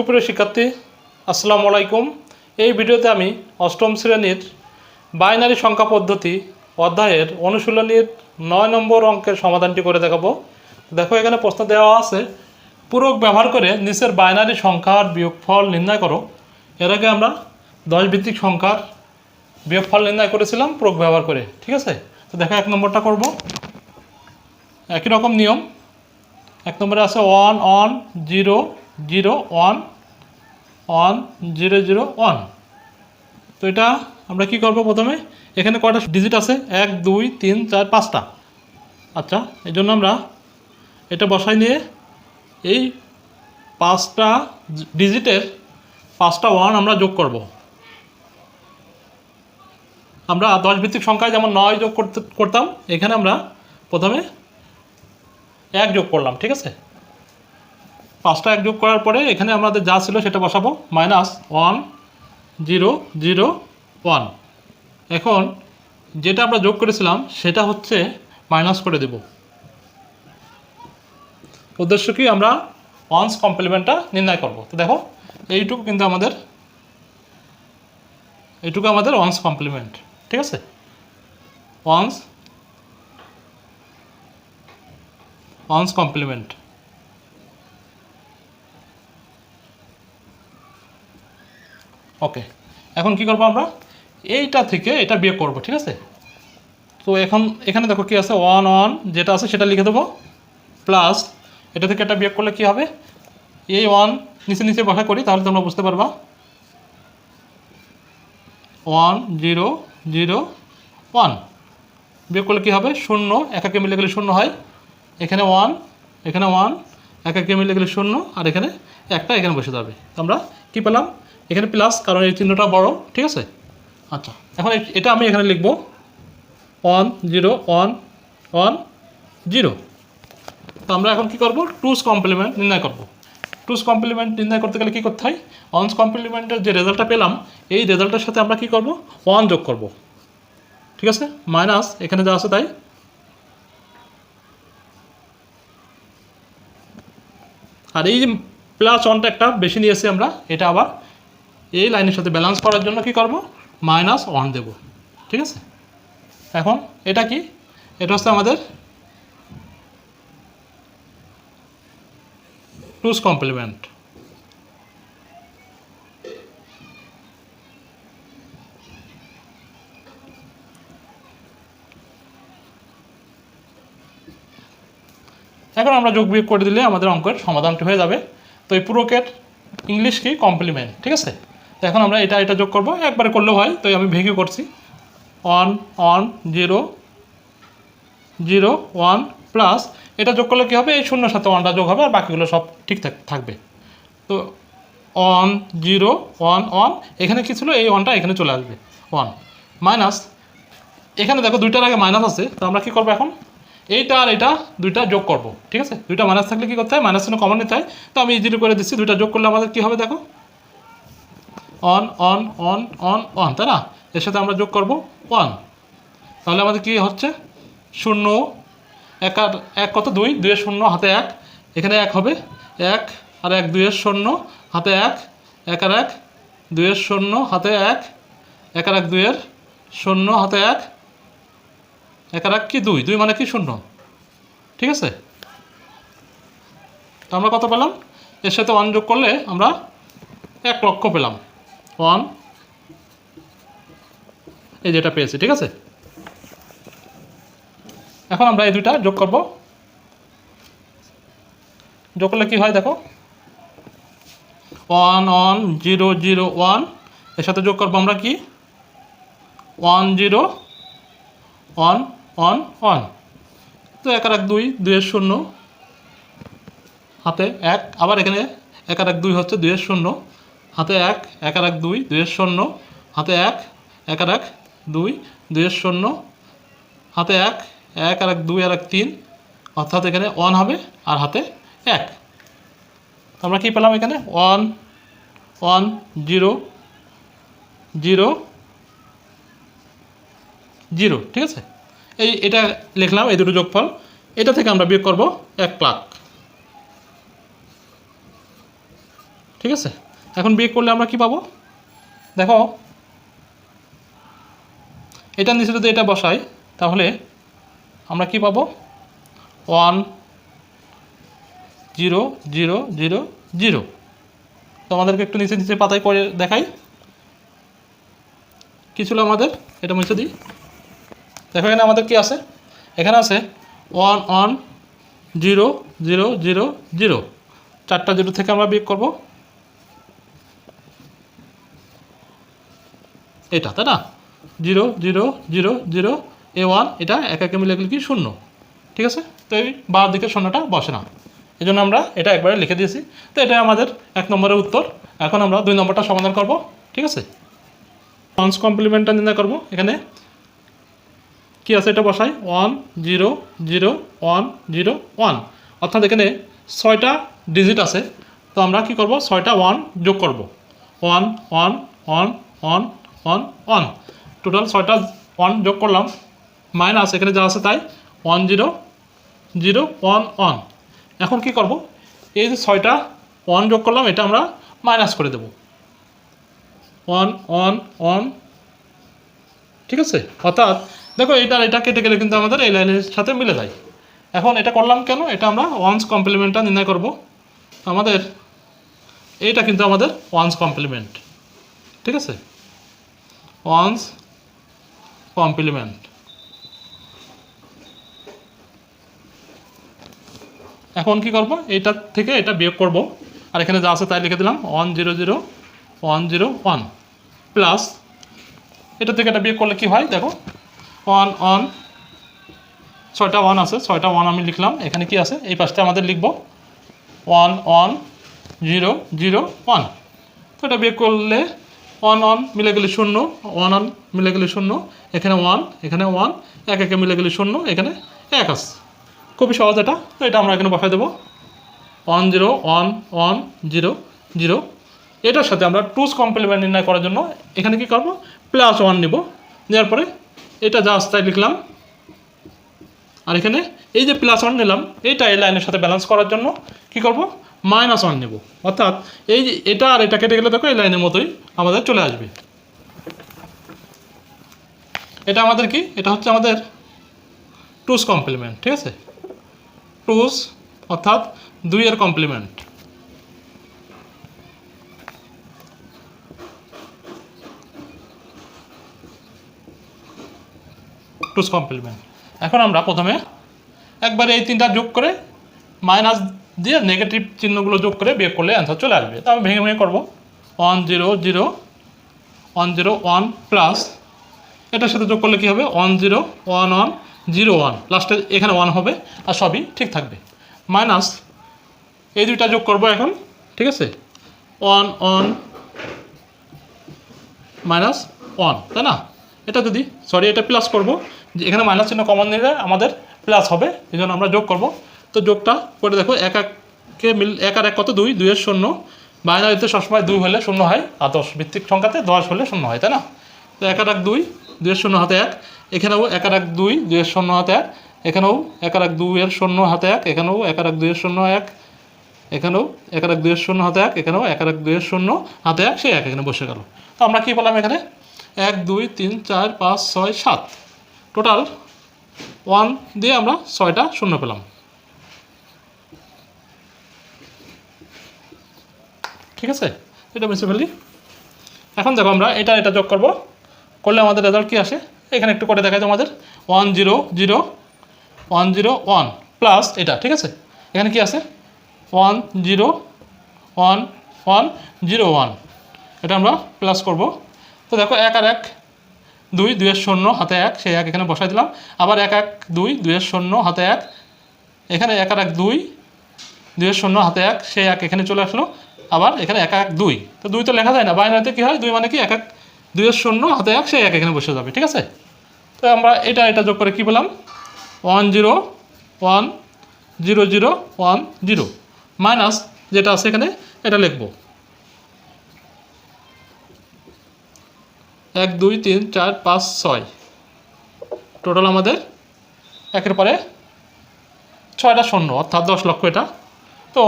সুপ্রিয় শিক্ষার্থী, আসসালামু আলাইকুম। এই ভিডিওতে আমি অষ্টম শ্রেণির বাইনারি সংখ্যা পদ্ধতি অধ্যায়ের অনুশীলনীর নয় নম্বর অঙ্কের সমাধানটি করে দেখাবো। দেখো, এখানে প্রশ্ন দেওয়া আছে, পূরক ব্যবহার করে নিচের বাইনারি সংখ্যার বিয়োগফল নির্ণয় করো। এর আগে আমরা দশ ভিত্তিক সংখ্যার বিয়োগফল নির্ণয় করেছিলাম, পূরক ব্যবহার করে, ঠিক আছে? তো দেখো, এক নম্বরটা করব। একই রকম নিয়ম, এক নম্বরে আছে one one zero zero one one, zero zero, one. তো এটা আমরা কি করব প্রথমে? এখানে কয়টা ডিজিট আছে? এক, দুই, তিন, চার, পাঁচটা। আচ্ছা এই জন্য আমরা এটা বসাই নিয়ে এই পাঁচটা ডিজিটের পাঁচটা ওয়ান আমরা যোগ করব। আমরা দশ ভিত্তিক সংখ্যায় যেমন নয় যোগ করতে, করতাম, এখানে আমরা প্রথমে এক যোগ করলাম, ঠিক আছে? পাঁচটা এক যোগ করার পরে এখানে আমাদের যা ছিল সেটা বসাবো। Minus one, zero zero, one. এখন যেটা আমরা যোগ করেছিলাম সেটা হচ্ছে মাইনাস করে দেব। উদ্দেশ্য কি? আমরা ওয়ান্স কমপ্লিমেন্টটা নির্ণয় করব। তো দেখো, এইটুকু কিন্তু আমাদের, এইটুকু আমাদের ওয়ান্স কমপ্লিমেন্ট, ঠিক আছে? Once once complement. ওকে এখন কি করব আমরা? এইটা থেকে এটা বিয়োগ করব, ঠিক আছে? তো এখন, এখানে দেখো কি আছে? ওয়ান ওয়ান যেটা আছে সেটা লিখে দেবো। প্লাস এটা থেকে এটা বিয়োগ করলে কি হবে? এই ওয়ান নিচে নিচে বসা করি, তাহলে তোমরা বুঝতে পারবা। ওয়ান জিরো জিরো ওয়ান বিয়োগ করলে কী হবে? শূন্য একাকে মিলে গেলে শূন্য হয়। এখানে ওয়ান এখানে ওয়ান একাকে মিলে গেলে শূন্য, আর এখানে একটা এখানে বসে যাবে। আমরা কী পেলাম? এখানে প্লাস কারণ এই চিহ্নটা বড়, ঠিক আছে? আচ্ছা এখন এটা আমি এখানে লিখব। One zero one one zero তো আমরা এখন কি করব? টুস কমপ্লিমেন্ট নির্ণয় করব। টুস কমপ্লিমেন্ট নির্ণয় করতে গেলে কী করতে হয়? ওয়ান্স কমপ্লিমেন্টের যে রেজাল্টটা পেলাম, এই রেজাল্টের সাথে আমরা কি করব? ওয়ান যোগ করব। ঠিক আছে? মাইনাস এখানে যা আছে তাই। আর এই যে প্লাস ওয়ানটা একটা বেশি নিয়েছি আমরা, এটা আবার এই লাইনের সাথে ব্যালেন্স করার জন্য কি করব? মাইনাস ওয়ান দেব। ঠিক আছে? এখন এটা কি? এটা হচ্ছে আমাদের টুস কমপ্লিমেন্ট এখন আমরা যোগ বিয়োগ করে দিলে আমাদের অঙ্কের সমাধানটি হয়ে যাবে। তো এই পুরোকের ইংলিশ কি? কমপ্লিমেন্ট ঠিক আছে? তো এখন আমরা এটা এটা যোগ করব। একবারে করলেও হয়, তো আমি ভেঙে করছি। One one, zero zero, one, plus এটা যোগ করলে কী হবে? এই শূন্যর সাথে ওয়ানটা যোগ হবে, আর বাকিগুলো সব ঠিক থাকবে। তো ওয়ান, জিরো, ওয়ান ওয়ান, এখানে কী ছিল? এই ওয়ানটা এখানে চলে আসবে। ওয়ান, মাইনাস, এখানে দেখো দুইটার আগে মাইনাস আছে, তো আমরা কী করব এখন? এইটা আর এটা দুইটা যোগ করব, ঠিক আছে? দুইটা মাইনাস থাকলে কী করতে হয়? মাইনাস কমন নিতে হয় তো আমি ইজিলি করে দিচ্ছি, দুইটা যোগ করলে আমাদের কী হবে দেখো? One one one one one তাই না? এর সাথে আমরা যোগ করব ওয়ান তাহলে আমাদের কি হচ্ছে? শূন্য, এক আর এক কত? দুই। দুইয়ের শূন্য, হাতে এক। এখানে এক হবে। এক আর এক, দুইয়ের শূন্য, হাতে এক। এক আর এক, দুইয়ের শূন্য, হাতে এক। এক আর এক, দুইয়ের শূন্য, হাতে এক। এক আর এক কি? দুই। দুই মানে কি? শূন্য। ঠিক আছে? তো আমরা কত পেলাম? এর সাথে ওয়ান যোগ করলে আমরা এক লক্ষ পেলাম। ওয়ান এই যেটা পেয়েছি, ঠিক আছে? এখন আমরা এই দুইটা যোগ করব। যোগ করলে কী হয় দেখো? One one zero zero one. এর সাথে যোগ করব আমরা কি? One zero one one one. তো এক আর এক দুই দুইয়ের শূন্য। হাতে এক, আবার এখানে এক আর এক দুই হচ্ছে দুইয়ের শূন্য। হাতে এক এক আর এক দুই, দুইয়ের শূন্য। হাতে এক এক আর এক দুই, দুইয়ের শূন্য। হাতে এক এক আর এক দুই আর এক তিন। অর্থাৎ এখানে ওয়ান হবে আর হাতে এক। আমরা কী পেলাম এখানে? One one zero zero zero ঠিক আছে? এই এটা লিখলাম, এই দুটো যোগফল। এটা থেকে আমরা বিয়োগ করব এক লাখ। ঠিক আছে? এখন বিয়োগ করলে আমরা কি পাবো? দেখো। এটা নিচে যদি এটা বসাই, তাহলে আমরা কি পাবো? One, zero zero zero zero. তো আমাদেরকে একটু নিচে নিচে পাতায় করে দেখাই। কী ছিল আমাদের? এটা মুছে দিই। দেখো, এখানে আমাদের কি আছে? এখানে আছে one one, zero zero zero zero. চারটা জিরো থেকে আমরা বিয়োগ করব। এটা, তাই না? জিরো জিরো জিরো জিরো, এ ওয়ান, এটা এক একে মিলে কি? শূন্য। ঠিক আছে? তো এই বার দিকে শূন্যটা বসে না। এই জন্য আমরা এটা একবারে লিখে দিয়েছি। তো এটা আমাদের এক নম্বরের উত্তর। এখন আমরা দুই নম্বরটা সমাধান করব। ঠিক আছে? ওয়ান্স কমপ্লিমেন্টটা নির্ণয় করব। এখানে কি আছে এটা বসাই? One, zero zero, one zero, one. অর্থাৎ এখানে ছয়টা ডিজিট আছে। তো আমরা কি করব? ছয়টা ওয়ান যোগ করব। One one one one one one total ছয়টা ওয়ান যোগ করলাম মাইনাস এখানে যা আছে তাই one zero zero one one এখন কি করব? এই যে ছয়টা ওয়ান যোগ করলাম, এটা আমরা মাইনাস করে দেব। ওয়ান ওয়ান ওয়ান ঠিক আছে? অর্থাৎ, দেখো এটা এটা কেটে গেলে কিন্তু আমাদের এই লাইনের সাথে মিলে যায়। এখন এটা করলাম কেন? এটা আমরা ওয়ান্স কমপ্লিমেন্টটা নির্ণয় করব। আমাদের, এইটা কিন্তু আমাদের ওয়ান্স কমপ্লিমেন্ট ঠিক আছে? ওয়ান্স কমপ্লিমেন্ট এখন কি করব? এইটার থেকে এটা বিয়োগ করব। আর এখানে যা আছে তাই লিখে দিলাম। One zero zero one zero one plus এটা থেকে এটা বিয়োগ করলে কি হয়? দেখো ওয়ান ওয়ান ছয়টা ওয়ান আছে। ছয়টা ওয়ান আমি লিখলাম। এখানে কি আছে? এই পাশটা আমাদের লিখব। One one zero zero one তো এটা বিয়োগ করলে ওয়ান ওয়ান মিলে গেলে শূন্য, ওয়ান ওয়ান মিলে গেলে শূন্য, এখানে ওয়ান এখানে ওয়ান, এক একে মিলে গেলে শূন্য, এখানে এক আছে। খুবই সহজ এটা, তো এটা আমরা এখানে বসাই দেবো। One zero, one one zero zero. এটার সাথে আমরা টুস কমপ্লিমেন্ট নির্ণয় করার জন্য এখানে কি করব? প্লাস ওয়ান নিব। নেওয়ার পরে এটা যা তাই লিখলাম। আর এখানে এই যে প্লাস ওয়ান নিলাম, এইটা এই লাইনের সাথে ব্যালেন্স করার জন্য কি করব? মাইনাস ওয়ান নেব। অর্থাৎ এই যে এটা আর এটা কেটে গেলে দেখো এই লাইনের মতোই আমাদের চলে আসবে। এটা আমাদের কি? এটা হচ্ছে আমাদের টুস কমপ্লিমেন্ট, ঠিক আছে? টুস অর্থাৎ দুইয়ের কমপ্লিমেন্ট। টুস কমপ্লিমেন্ট। এখন আমরা প্রথমে একবারে এই তিনটা যোগ করে মাইনাস দিয়ে নেগেটিভ চিহ্নগুলো যোগ করে বিয়োগ করলে অ্যান্সার চলে আসবে। তা আমি ভেঙে ভেঙে করব। One zero zero one zero one plus এটার সাথে যোগ করলে কী হবে? One zero one one zero one লাস্টে এখানে ওয়ান হবে আর সবই ঠিক থাকবে। মাইনাস এই দুইটা যোগ করব এখন, ঠিক আছে? ওয়ান ওয়ান মাইনাস ওয়ান তাই না? এটা যদি সরি এটা প্লাস করব। যে এখানে মাইনাস চিহ্ন কমন নিলে আমাদের প্লাস হবে, এই জন্য আমরা যোগ করব। তো যোগটা করে দেখো, এক এককে মিল, এক আর এক কত? দুই দুইয়ের শূন্য। বাইনারিতে সবসময় দুই হলে শূন্য হয়, আর দশ ভিত্তিক সংখ্যাতে দশ হলে শূন্য হয়, তাই না? তো এক আর এক দুই দুইয়ের শূন্য হাতে এক। এখানেও এক আর এক দুই দুইয়ের শূন্য হাতে এক। এখানেও এক আর এক দুইয়ের শূন্য হাতে এক। এখানেও এক আর এক দুইয়ের শূন্য এক। এখানেও এক আর এক দুইয়ের শূন্য হাতে এক। এখানেও এক আর এক দুইয়ের শূন্য হাতে এক। সে এক এখানে বসে গেল। তো আমরা কী পেলাম এখানে? এক, দুই, তিন, চার, পাঁচ, ছয়, সাত। টোটাল ওয়ান দিয়ে আমরা ছয়টা শূন্য পেলাম। ঠিক আছে? এটা বেশি ফেলি এখন দেখো আমরা এটা এটা যোগ করব। করলে আমাদের রেজাল্ট কী আসে? এখানে একটু করে দেখাই তোমাদের। One zero zero, one zero one plus এটা, ঠিক আছে? এখানে কি আছে one zero one one zero one. এটা আমরা প্লাস করব। তো দেখো এক আর এক, দুই, দুইয়ের শূন্য, হাতে এক, সেই এক এখানে বসাই দিলাম। আবার এক এক, দুই, দুইয়ের শূন্য, হাতে এক। এখানে এক আর এক, দুই, দুইয়ের শূন্য, হাতে এক, সেই এক এখানে চলে আসলো। আবার এখানে এক এক দুই। তো দুই তো লেখা যায় না। বাইনারিতে কী হয়? দুই মানে কি? এক এক দুইয়ের শূন্য, হাতে এক, সেই এক এখানে বসে যাবে, ঠিক আছে? তো আমরা এটা এটা যোগ করে কী পেলাম? One zero one zero zero, one zero. Minus যেটা আছে এখানে, এটা লিখব। এক, দুই, তিন, চার, পাঁচ, ছয়। টোটাল আমাদের একের পরে ছয়টা শূন্য, অর্থাৎ দশ লক্ষ এটা। তো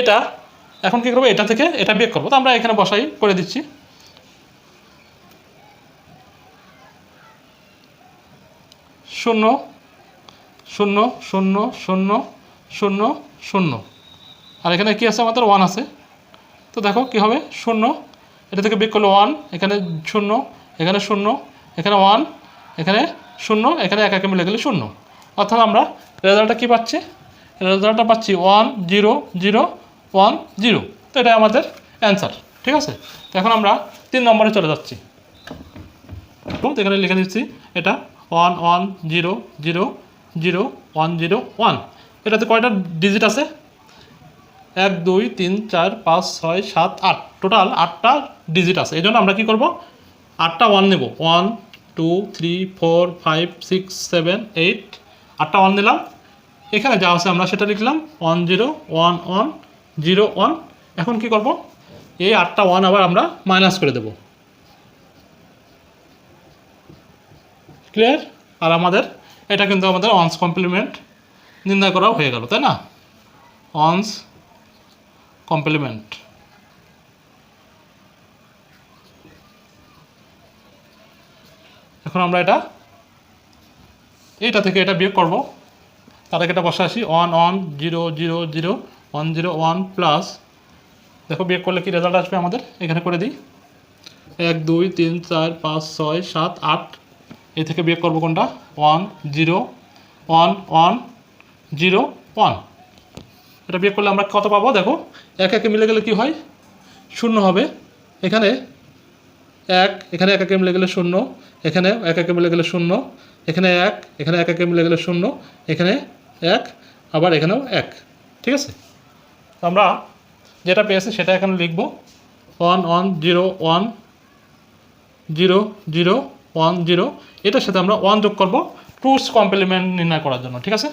এটা এখন কী করব? এটা থেকে এটা বিয়োগ করব। তো আমরা এখানে বসাই, করে দিচ্ছি। শূন্য শূন্য শূন্য শূন্য শূন্য শূন্য। আর এখানে কি আছে আমাদের? ওয়ান আছে। তো দেখো কি হবে? শূন্য, এটা থেকে বিয়োগ করলে ওয়ান এখানে শূন্য এখানে শূন্য, এখানে ওয়ান এখানে শূন্য, এখানে এক একে মিলে গেলে শূন্য। অর্থাৎ আমরা রেজাল্টটা কী পাচ্ছি? রেজাল্টটা পাচ্ছি one zero zero one zero তো এটাই আমাদের অ্যান্সার ঠিক আছে? তো এখন আমরা তিন নম্বরে চলে যাচ্ছি। তো এখানে লিখে দিচ্ছি, এটা one one zero zero zero one zero one এটাতে কয়টা ডিজিট আছে? এক, দুই, তিন, চার, পাঁচ, ছয়, সাত, আট। টোটাল আটটা ডিজিট আছে। এই জন্য আমরা কী করব? আটটা ওয়ান নেব। One two three four five six seven eight আটটা ওয়ান নিলাম। এখানে যা আছে আমরা সেটা লিখলাম। One zero one one zero one. এখন কি করব? এই আটটা ওয়ান আবার আমরা মাইনাস করে দেব। ক্লিয়ার আর আমাদের, এটা কিন্তু আমাদের অনস কমপ্লিমেন্ট নির্ণয় করাও হয়ে গেল, তাই না? অনস কমপ্লিমেন্ট এখন আমরা এটা, এইটা থেকে এটা বিয়োগ করব। তার আগে এটা বসে আসি one one zero zero zero one zero one plus দেখো বিয়োগ করলে কি রেজাল্ট আসবে আমাদের? এখানে করে দিই। এক, দুই, তিন, চার, পাঁচ, ছয়, সাত, আট। এই থেকে বিয়োগ করব কোনটা? One zero one one zero one এটা বিয়োগ করলে আমরা কত পাবো? দেখো, এক, একে মিলে গেলে কি হয়? শূন্য হবে। এখানে এক এখানে এক, একে মিলে গেলে শূন্য। এখানে এক, একে মিলে গেলে শূন্য। এখানে এক এখানে এক, একে মিলে গেলে শূন্য। এখানে এক, আবার এখানেও এক। ঠিক আছে? আমরা যেটা পেয়েছি সেটা এখানে লিখব one one zero one zero zero one zero. এটার সাথে আমরা ওয়ান যোগ করব টুস কমপ্লিমেন্ট নির্ণয় করার জন্য, ঠিক আছে?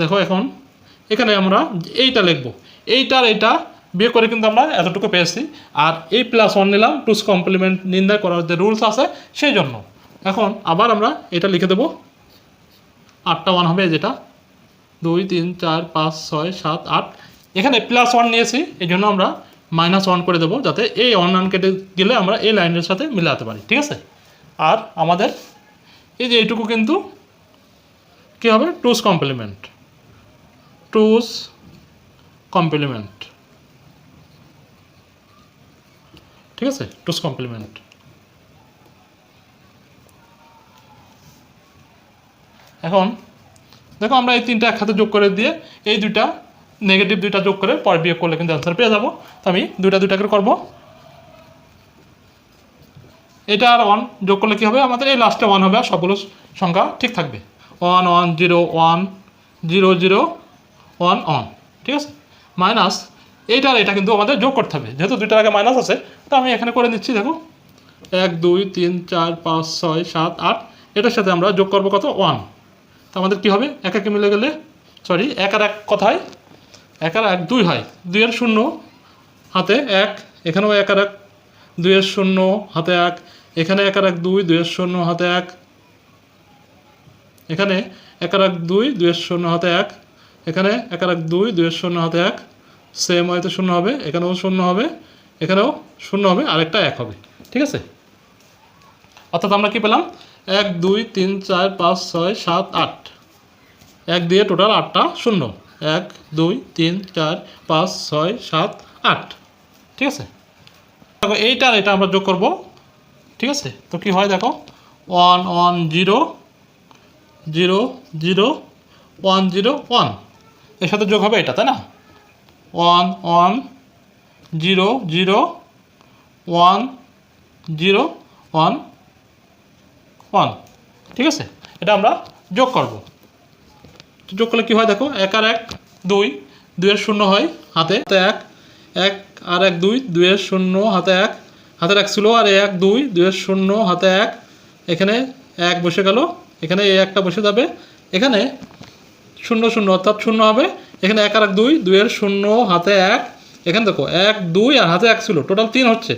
দেখো এখন এখানে আমরা এইটা লিখব। এইটার এইটা বিয়ে করে কিন্তু আমরা এতটুকু পেয়েছি। আর এই প্লাস ওয়ান নিলাম, টুস কমপ্লিমেন্ট নির্ণয় করার যে রুলস আছে, সেই জন্য। এখন আবার আমরা এটা লিখে দেব। আটটা ওয়ান হবে যেটা? দুই, তিন, চার, পাঁচ, ছয়, সাত, আট। এখানে প্লাস ওয়ান নিয়েছি, এই জন্য আমরা মাইনাস ওয়ান করে দেবো, যাতে এই ওয়ান ওয়ান কেটে গেলে আমরা এই লাইনের সাথে মিলাতে পারি, ঠিক আছে? আর আমাদের এই যে এইটুকু কিন্তু কী হবে? টুস কমপ্লিমেন্ট টুস কমপ্লিমেন্ট ঠিক আছে? টুস কমপ্লিমেন্ট এখন দেখো আমরা এই তিনটা একসাথে যোগ করে দিয়ে এই দুইটা নেগেটিভ দুইটা যোগ করে পরে বিয়োগ করলে কিন্তু অ্যান্সার পেয়ে যাব। তো আমি দুইটা দুইটা করে করব। এটা আর ওয়ান যোগ করলে কী হবে? আমাদের এই লাস্টে ওয়ান হবে আর সবগুলো সংখ্যা ঠিক থাকবে। One one zero one zero zero one one ঠিক আছে? মাইনাস এইটা আর এটা কিন্তু আমাদের যোগ করতে হবে। যেহেতু দুইটার আগে মাইনাস আছে, তো আমি এখানে করে নিচ্ছি, দেখো। এক, দুই, তিন, চার, পাঁচ, ছয়, সাত, আট, এটার সাথে আমরা যোগ করব কত? ওয়ান তো আমাদের কী হবে? এক একে মিলে গেলে সরি এক আর এক কথায়? এক আর এক দুই হয়। দুই দুইয়ের শূন্য, হাতে এক, এখানেও এক আর এক। দুই দুইয়ের শূন্য, হাতে এক, এখানে এক আর এক দুই দুই দুইয়ের শূন্য, হাতে এক। এখানে এক আর এক দুই দুই দুইয়ের শূন্য, হাতে এক। এখানে এক আর এক দুই দুই দুইয়ের শূন্য, হাতে এক। সেম হয়তো শূন্য হবে, এখানেও শূন্য হবে, এখানেও শূন্য হবে, আরেকটা এক হবে। ঠিক আছে? অর্থাৎ আমরা কি পেলাম? এক, দুই, তিন, চার, পাঁচ, ছয়, সাত, আট। এক দিয়ে টোটাল আটটা শূন্য। এক, দুই, তিন, চার, পাঁচ, ছয়, সাত, আট। ঠিক আছে? দেখো এইটা আর এটা আমরা যোগ করব। ঠিক আছে? তো কি হয় দেখো? One one, zero zero zero, one zero, one. এর সাথে যোগ হবে এটা, তাই না? One one, zero zero, one zero, one. One, ঠিক আছে? এটা আমরা যোগ করব। যোগ করলে কী হয় দেখো, এক আর এক, দুই, দুইয়ের শূন্য হয় হাতে এক এক আর এক, দুই, দুইয়ের শূন্য, হাতে এক, হাতের এক ছিল আর এক, দুই, দুইয়ের শূন্য, হাতে এক, এখানে এক বসে গেল, এখানে এই একটা বসে যাবে, এখানে শূন্য শূন্য, অর্থাৎ শূন্য হবে, এখানে এক আর এক, দুই, দুইয়ের শূন্য, হাতে এক, এখানে দেখো, এক, দুই আর হাতে এক ছিল টোটাল তিন হচ্ছে,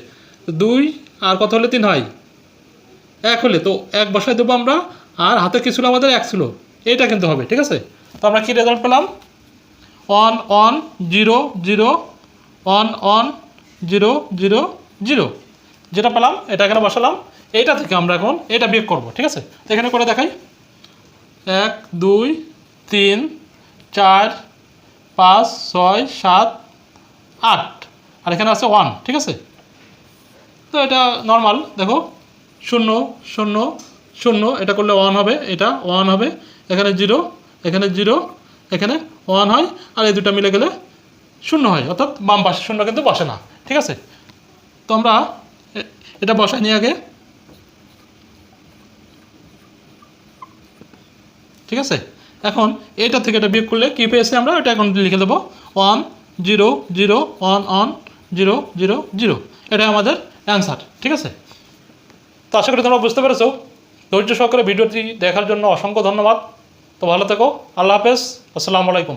দুই আর কত হলে তিন হয়? এক হলে তো এক বসায় দেবো আমরা, আর হাতে কি ছিল আমাদের এক ছিল। এইটা কিন্তু হবে, ঠিক আছে? তো আমরা কী রেজাল্ট পেলাম? One one zero zero one one zero zero zero যেটা পেলাম, এটা এখানে বসালাম। এইটা থেকে আমরা এখন এটা বিয়োগ করব, ঠিক আছে? তো এখানে করে দেখাই। এক, দুই, তিন, চার, পাঁচ, ছয়, সাত, আট। আর এখানে আছে ওয়ান ঠিক আছে? তো এটা নর্মাল দেখো। শূন্য শূন্য শূন্য, এটা করলে ওয়ান হবে, এটা ওয়ান হবে, এখানে জিরো এখানে জিরো এখানে ওয়ান হয়, আর এই দুটো মিলে গেলে শূন্য হয়, অর্থাৎ বাম পাশে শূন্য কিন্তু বসে না, ঠিক আছে? তো আমরা এটা বসাই নিয়ে আগে, ঠিক আছে? এখন এটা থেকে এটা বিয়োগ করলে কী পেয়েছি আমরা? এটা এখন লিখে দেবো one zero zero one one zero zero zero এটা আমাদের অ্যান্সার ঠিক আছে? তো আশা করি তোমরা বুঝতে পেরেছ। ধৈর্য সহকারে ভিডিওটি দেখার জন্য অসংখ্য ধন্যবাদ। তো ভালো থেকো। আল্লাহ হাফেজ। আসসালামু আলাইকুম।